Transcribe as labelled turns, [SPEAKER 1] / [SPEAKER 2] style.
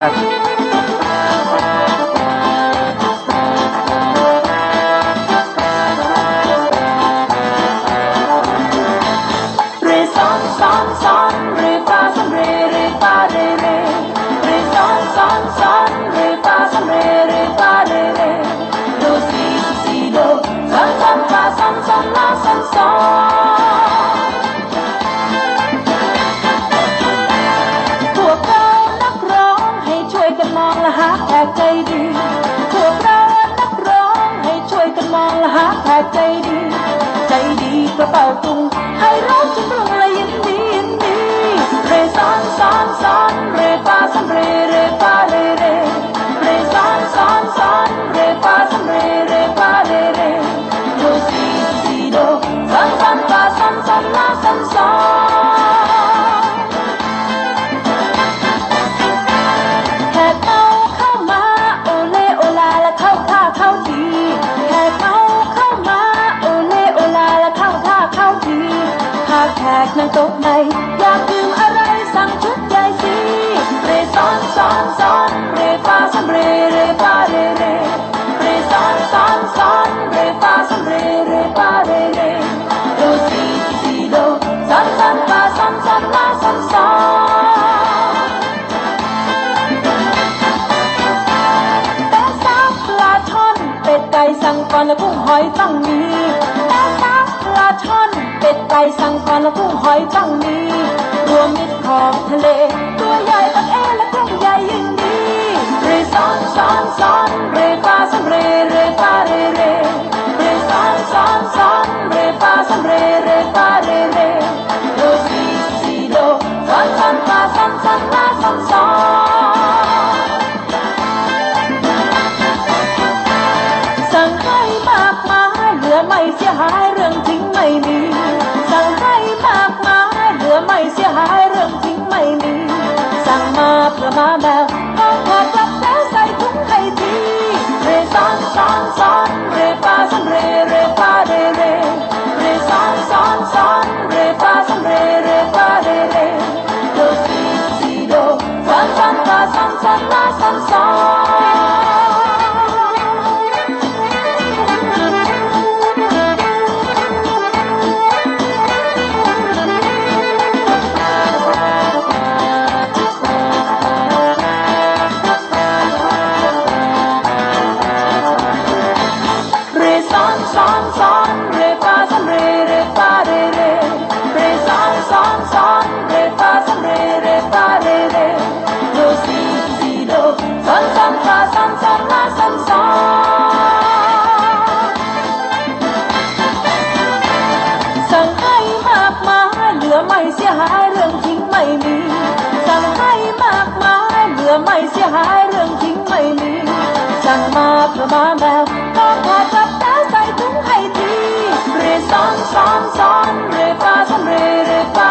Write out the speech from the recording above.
[SPEAKER 1] เรซอนซอนซอง ดีพวกเรานักร้องให้ช่วยกันมองหาแขกใจดี ใจดีกระเป๋าตุงให้ร้อง นโต๊ะไหนอยากดื่มอะไรสั่งชุดใหญ่สิเรซอนซอนซอนเรฟาซอนเรเรฟาเรเรเรซอนซอนซอนเรฟาซอนเรเรฟาเรเรโดซีซีโดซอนซอนฟาซอนซอนลาซอนซอนแป๊ะซับปลาช่อนเป็ดไก่สั่งก่อนแล้วกุ้งหอยต้องมี ช่อนเป็ดไก่สั่งก่อนแล้วกุ้งหอยต้องมีรวมมิตรของทะเล ตัวใหญ่ตักเอและกุ้งใหญ่ยิ่งดีเรซอนซอนซอนเรฟาซอนเรเรฟาเรเรเรซอนซอนซอนเรฟาซอนเรเรฟาเรเรโดซีซีโดซอนซอนฟาซอนซอนลาซอนซอนสั่งให้มากมายเหลือไม่เสียหายเรื่อง ม่มีสั่งให้มากมายเหลือไม่เสียหายเรื่องทิ้งไม่มี สั่งมาเพื่อมาแบบพอขอกลับแล้วใส่ถุงให้ทีเรซอนซอนซอนเรฟาซอนเรเรฟาเรเรเรซอนซอนซอนเรฟาซอนเรเรฟาเรเรโดซีซีโดซอนซอนฟาซอนซอนลาซอนซอน ซอนซอนซอนเรฟาซอนเรเรฟาเรเรเรซอนซอนซอนเรฟาซอนเรเรฟาเรเรโดซีซีโดซอนซอนฟาซอนซอนลาซอนซอนสั่งให้มากมายเหลือไม่เสียหายเรื่องทิ้งไม่มีสั่งให้มากมายเหลือไม่เสียหายเรื่องทิ้งไม่มีสั่งมาเพื่อมาแบบก็ขอกลับแล้วใส่ถุงให้ Sun, sun, sun, on, rivers on, rivers.